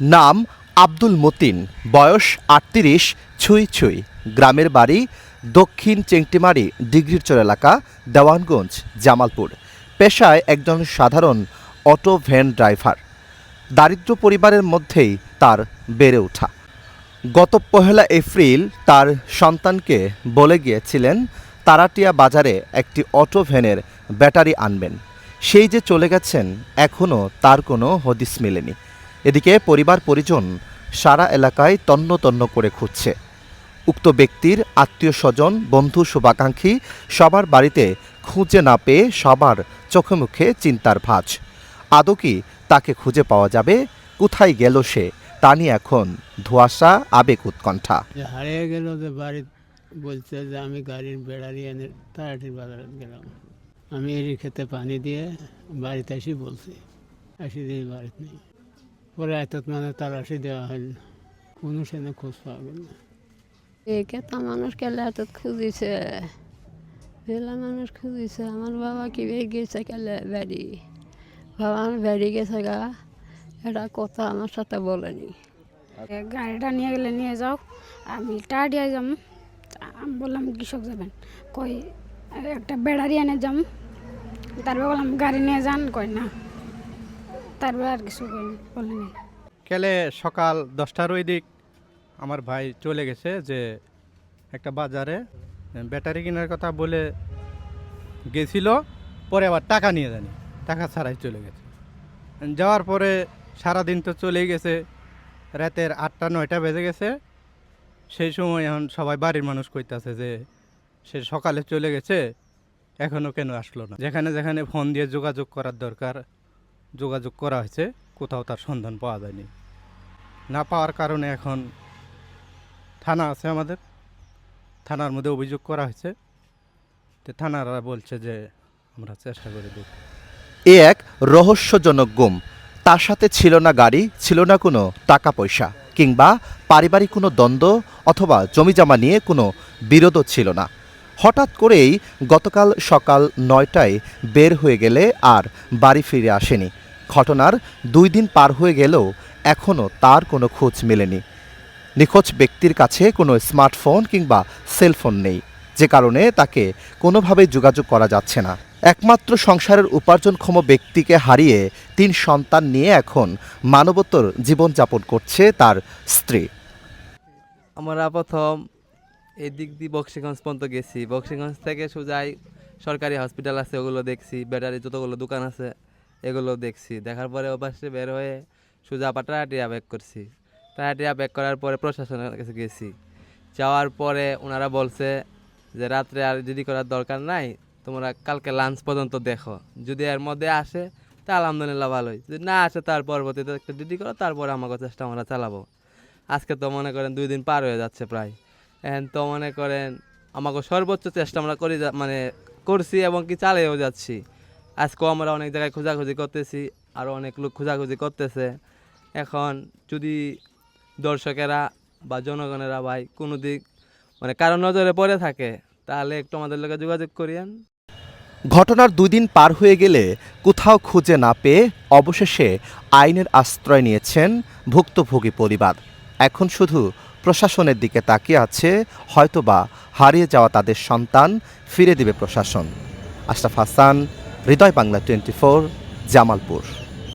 নাম আব্দুল মতিন, বয়স আটত্রিশ, ছুঁই ছুঁই। গ্রামের বাড়ি দক্ষিণ চেংটিমারি ডিগ্রির ডিগ্রিরচর এলাকা, দেওয়ানগঞ্জ, জামালপুর। পেশায় একজন সাধারণ অটো ভ্যান ড্রাইভার। দারিদ্র পরিবারের মধ্যেই তার বেড়ে ওঠা। গত পহেলা এপ্রিল তার সন্তানকে বলে গিয়েছিলেন, তারাটিয়া বাজারে একটি অটো ভ্যানের ব্যাটারি আনবেন। সেই যে চলে গেছেন এখনও তার কোনো হদিস মেলেনি। এদিকে পরিবার পরিজন সারা এলাকায় তন্ন তন্ন করে খুঁজছে। উক্ত ব্যক্তির আত্মীয় স্বজন, বন্ধু শুভাকাঙ্ক্ষী সবার বাড়িতে খুঁজে না পেয়ে সবার চোখে মুখে চিন্তার ভাঁজ। আদৌ কি তাকে খুঁজে পাওয়া যাবে? কোথায় গেল সে? তা নিয়ে এখন ধোঁয়াশা, আবেগ উৎকণ্ঠা। হারিয়ে গেল যে বাড়ি, বলছে যে আমি গাড়ির বেড়ারি এনে বাজারে গেলাম। আমি এরই খেতে পানি দিয়ে বাড়িতে এসে বলছি, এসে দিয়ে বাড়িতে নেই। পরে এত মানে তালাশি দেওয়া হইল কোনো সেনে খোঁজ পাওয়া গেল না এই কেতা মানুষ কেলে এত খুঁজিছে বেলা মানুষ খুঁজিছে আমার বাবা কি বেয়ে গেছে কেলে বেড়ি বাবা আমার বেড়ি গেছে গা এটা কথা আমার সাথে বলেনি গাড়িটা নিয়ে গেলে নিয়ে যাও আমি টাডিয়া যাম আমি বললাম কৃষক যাবেন কই "এ, একটা বেড়ারি এনে যাম তারপর বললাম গাড়ি নিয়ে যান কই না তারপর আর কিছু বলেনি কেলে সকাল দশটার ওই দিক আমার ভাই চলে গেছে যে একটা বাজারে, ব্যাটারি কেনার কথা বলে গেছিল, পরে আবার টাকা নিয়ে জানি, টাকা ছাড়াই চলে গেছে। যাওয়ার পরে সারাদিন তো চলেই গেছে, রাতের আটটা, নয়টা বেজে গেছে। সেই সময় এখন সবাই বাড়ির মানুষ কইতাছে যে সে সকালে চলে গেছে এখনও কেন আসলো না? যেখানে যেখানে ফোন দিয়ে যোগাযোগ করার দরকার যোগাযোগ করা হয়েছে, কোথাও তার সন্ধান পাওয়া যায়নি। না পাওয়ার কারণে এখন থানা আছে আমাদের। থানার মধ্যে অভিযোগ করা হয়েছে। তো থানারা বলছে যে আমরা চেষ্টা করে দেখব। এ এক রহস্যজনক গুম। তার সাথে ছিল না গাড়ি, ছিল না কোনো টাকা পয়সা, কিংবা পারিবারিক কোনো দ্বন্দ্ব অথবা জমিজমা নিয়ে কোনো বিরোধও ছিল না। হঠাৎ করেই গতকাল সকাল নয়টায় বের হয়ে গেলে আর বাড়ি ফিরে আসেনি। ঘটনার দুই দিন পার হয়ে গেলেও এখনও তার কোনো খোঁজ মেলেনি। নিখোঁজ ব্যক্তির কাছে কোনো স্মার্টফোন কিংবা সেলফোন নেই। যে কারণে তাকে কোনোভাবেই যোগাযোগ করা যাচ্ছে না। একমাত্র সংসারের উপার্জনক্ষম ব্যক্তিকে হারিয়ে তিন সন্তান নিয়ে এখন মানবতর জীবনযাপন করছে তার স্ত্রী। আমরা প্রথম এই দিক দিয়ে বক্সিগঞ্জ পর্যন্ত গেছি। বক্সিগঞ্জ থেকে সোজাই সরকারি হসপিটাল আছে, ওগুলো দেখছি। ব্যাটারি যতগুলো দোকান আছে, এগুলো দেখছি। দেখার পরে ও পাশে বের হয়ে সোজা আবার টায়াটিয়া ব্যাক করছি। টায়াটিয়া ব্যাক করার পরে প্রশাসনের কাছে গেছি। যাওয়ার পরে ওনারা বলছে যে, রাত্রে আর যদি করার দরকার নাই, তোমরা কালকে লাঞ্চ পর্যন্ত দেখো। যদি এর মধ্যে আসে, তা আলহামদুলিল্লাহ ভালোই। যদি না আসে, তার পরবর্তীতে একটা ডিউটি করো, তারপরে আমাকে চেষ্টা আমরা চালাবো। আজকে তো মনে করেন দুই দিন পার হয়ে যাচ্ছে প্রায়। তো মনে করেন, আমাকে সর্বোচ্চ চেষ্টা আমরা করি মানে করছি এবং কি চালিয়েও যাচ্ছি। আজকেও আমরা অনেক জায়গায় খোঁজাখুঁজি করতেছি আরও অনেক লোক খোঁজাখুঁজি করতেছে। এখন যদি দর্শকেরা বা জনগণেরা ভাই কোনো দিক মানে কারও নজরে পড়ে থাকে, তাহলে একটু আমাদের লোকে যোগাযোগ করিয়েন। ঘটনার দুই দিন পার হয়ে গেলে কোথাও খুঁজে না পেয়ে অবশেষে আইনের আশ্রয় নিয়েছেন ভুক্তভোগী পরিবার। এখন শুধু প্রশাসনের দিকে তাকিয়ে আছে, হয়তোবা হারিয়ে যাওয়া তাদের সন্তান ফিরে দেবে প্রশাসন। আশরাফ হাসান, হৃদয় বাংলা টোয়েন্টি জামালপুর।